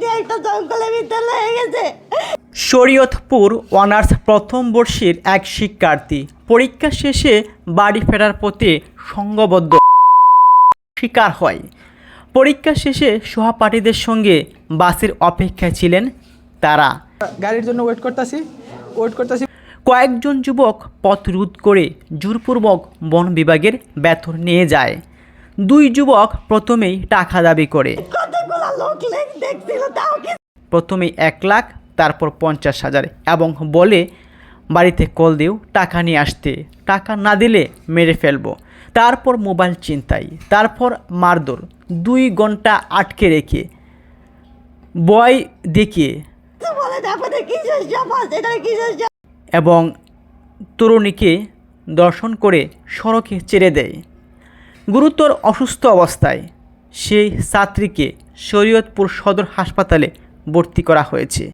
দিয়ে একটা জঙ্গলে বিদ্যালয়ে গেছে। শরীয়তপুর অনার্স প্রথম বর্ষের এক শিক্ষার্থী। পরীক্ষা শেষে বাড়ি ফেরার পথে সংঘবদ্ধ শিকার হয়। পরীক্ষা শেষে সহপাঠীদের সঙ্গে বাসের অপেক্ষায় ছিলেন তারা। গাড়ির জন্য ওয়েট করতেছি। ওয়েট করতেছি। কয়েকজন যুবক পথ রোধ করে জোরপূর্বক বন বিভাগের বেতন নিয়ে যায়। দুই যুবক প্রথমেই টাকা দাবি করে। লোক দেখছিল তাও কি প্রথমে এক লাখ তারপর পঞ্চাশ হাজার এবং বলে বাড়িতে কল দিও টাকা নিয়ে আসতে। টাকা না দিলে মেরে ফেলব। তারপর মোবাইল চিন্তাই তারপর মারধর দুই ঘণ্টা আটকে রেখে বয় দেখিয়ে সমাজ? এবং তরুণীকে দর্শন করে সড়কে ছেড়ে দেয়। গুরুতর অসুস্থ অবস্থায় সেই ছাত্রীকে শরীয়তপুর সদর হাসপাতালে ভর্তি করা হয়েছে।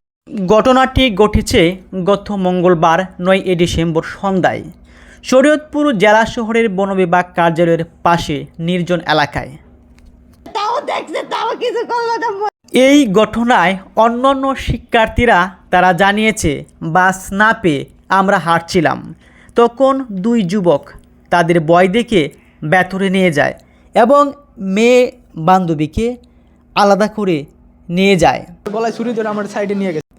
ঘটনাটি ঘটেছে গত মঙ্গলবার নয় ডিসেম্বর সন্ধ্যায় শরীয়তপুর জেলা শহরের বন বিভাগ কার্যালয়ের পাশে নির্জন এলাকায়। এই ঘটনায় অন্যান্য শিক্ষার্থীরা তারা জানিয়েছে বাস না পেয়ে আমরা হাঁটছিলাম। তখন দুই যুবক তাদের বয় দেখে ব্যথরে নিয়ে যায় এবং মেয়ে বান্ধবীকে আলাদা করে নিয়ে যায়। গলায় ছুরি ধরে আমার সাইডে নিয়ে গেছে।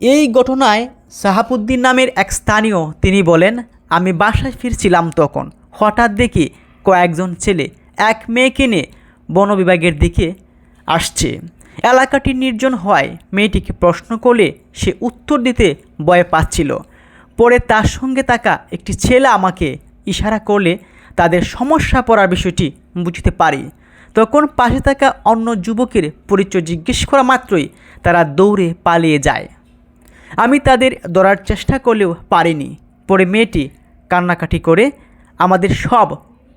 এই ঘটনায় সাহাবুদ্দিন নামের এক স্থানীয় তিনি বলেন আমি বাসায় ফিরছিলাম তখন। হঠাৎ দেখি কয়েকজন ছেলে এক মেয়েকে নিয়ে বন বিভাগের দিকে আসছে। এলাকাটি নির্জন হওয়ায় মেয়েটিকে প্রশ্ন করলে সে উত্তর দিতে ভয় পাচ্ছিল। পরে তার সঙ্গে থাকা একটি ছেলে আমাকে ইশারা করলে তাদের সমস্যা পড়ার বিষয়টি বুঝতে পারি। তখন পাশে থাকা অন্য যুবকের পরিচয় জিজ্ঞেস করা মাত্রই তারা দৌড়ে পালিয়ে যায়। আমি তাদের ধরার চেষ্টা করলেও পারিনি। পরে মেয়েটি কান্নাকাটি করে আমাদের সব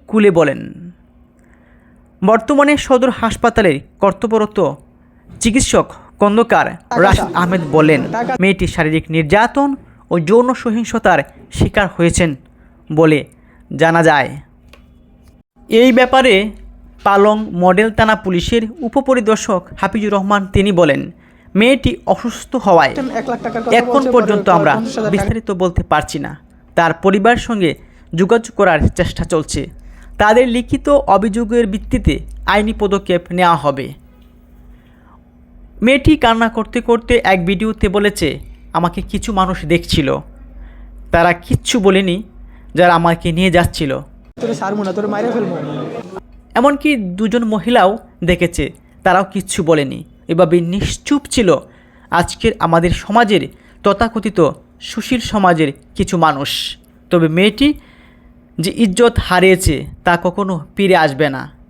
কুলে বলেন। বর্তমানে সদর হাসপাতালের কর্তব্যরত চিকিৎসক কন্দকার রাশিদ আহমেদ বলেন মেয়েটি শারীরিক নির্যাতন ও যৌন সহিংসতার শিকার হয়েছেন বলে জানা যায়। এই ব্যাপারে পালং মডেল থানা পুলিশের উপপরিদর্শক হাফিজুর রহমান তিনি বলেন, মেয়েটি অসুস্থ হওয়ায় এখন পর্যন্ত আমরা বিস্তারিত বলতে পারছি না। তার পরিবারের সঙ্গে যোগাযোগ করার চেষ্টা চলছে। তাদের লিখিত অভিযোগের ভিত্তিতে আইনি পদক্ষেপ নেওয়া হবে। মেয়েটি কান্না করতে করতে এক ভিডিওতে বলেছে, আমাকে কিছু মানুষ দেখছিল। তারা কিচ্ছু বলেনি যারা আমাকে নিয়ে যাচ্ছিল। এমনকি দুজন মহিলাও দেখেছে, তারাও কিচ্ছু বলেনি। এভাবে নিশ্চুপ ছিল আজকের আমাদের সমাজের, তথাকথিত সুশীল সমাজের কিছু মানুষ। তবে মেয়েটি যে ইজ্জত হারিয়েছে তা কখনো ফিরে আসবে না।